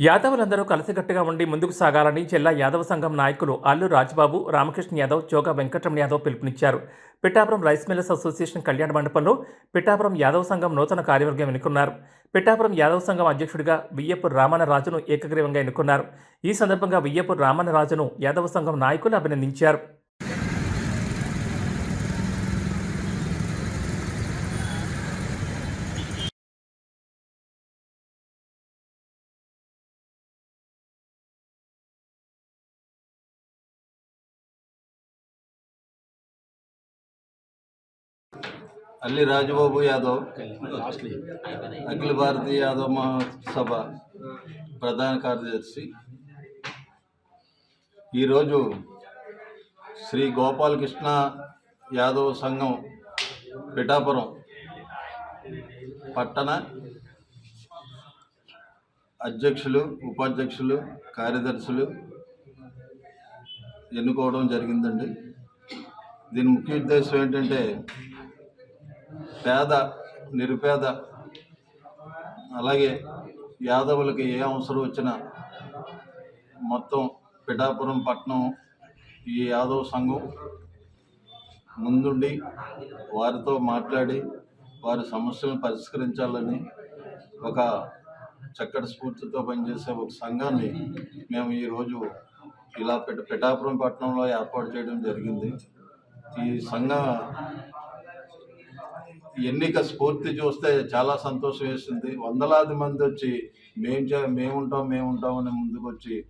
యాదవులందరూ కలిసికట్టుగా ఉండి ముందుకు సాగాలని జిల్లా యాదవ సంఘం నాయకులు అల్లు రాజ్బాబు రామకృష్ణ యాదవ్ జోగా వెంకటరమణ యాదవ్ పిలుపునిచ్చారు. పిఠాపురం రైస్ మిల్లర్స్ అసోసియేషన్ కళ్యాణ మండపంలో పిఠాపురం యాదవ సంఘం నూతన కార్యవర్గం ఎన్నుకున్నారు. పిఠాపురం యాదవ సంఘం అధ్యక్షుడిగా వియ్యపు రామన్నరాజును ఏకగ్రీవంగా ఎన్నుకున్నారు. ఈ సందర్భంగా వియ్యపు రామన్నరాజును యాదవ సంఘం నాయకులు అభినందించారు. అల్లి రాజబాబు యాదవ్ అఖిల భారతీయ యాదవ్ మహాసభ ప్రధాన కార్యదర్శి ఈరోజు శ్రీ గోపాలకృష్ణ యాదవ్ సంఘం పిఠాపురం పట్టణ అధ్యక్షులు ఉపాధ్యక్షులు కార్యదర్శులు ఎన్నుకోవడం జరిగిందండి. దీని ముఖ్య ఉద్దేశం ఏంటంటే పేద నిరుపేద అలాగే యాదవులకి ఏ అవసరం వచ్చినా మొత్తం పిఠాపురం పట్నం ఈ యాదవ సంఘం ముందుండి వారితో మాట్లాడి వారి సమస్యలను పరిష్కరించాలని ఒక చక్కటి స్ఫూర్తితో పనిచేసే ఒక సంఘాన్ని మేము ఈరోజు ఇలా పిఠాపురం పట్టణంలో ఏర్పాటు చేయడం జరిగింది. ఈ సంఘ ఎన్నిక స్ఫూర్తి చూస్తే చాలా సంతోషం వేసింది. వందలాది మంది వచ్చి మేం చే మేముంటాం మేముంటాం అని ముందుకు వచ్చి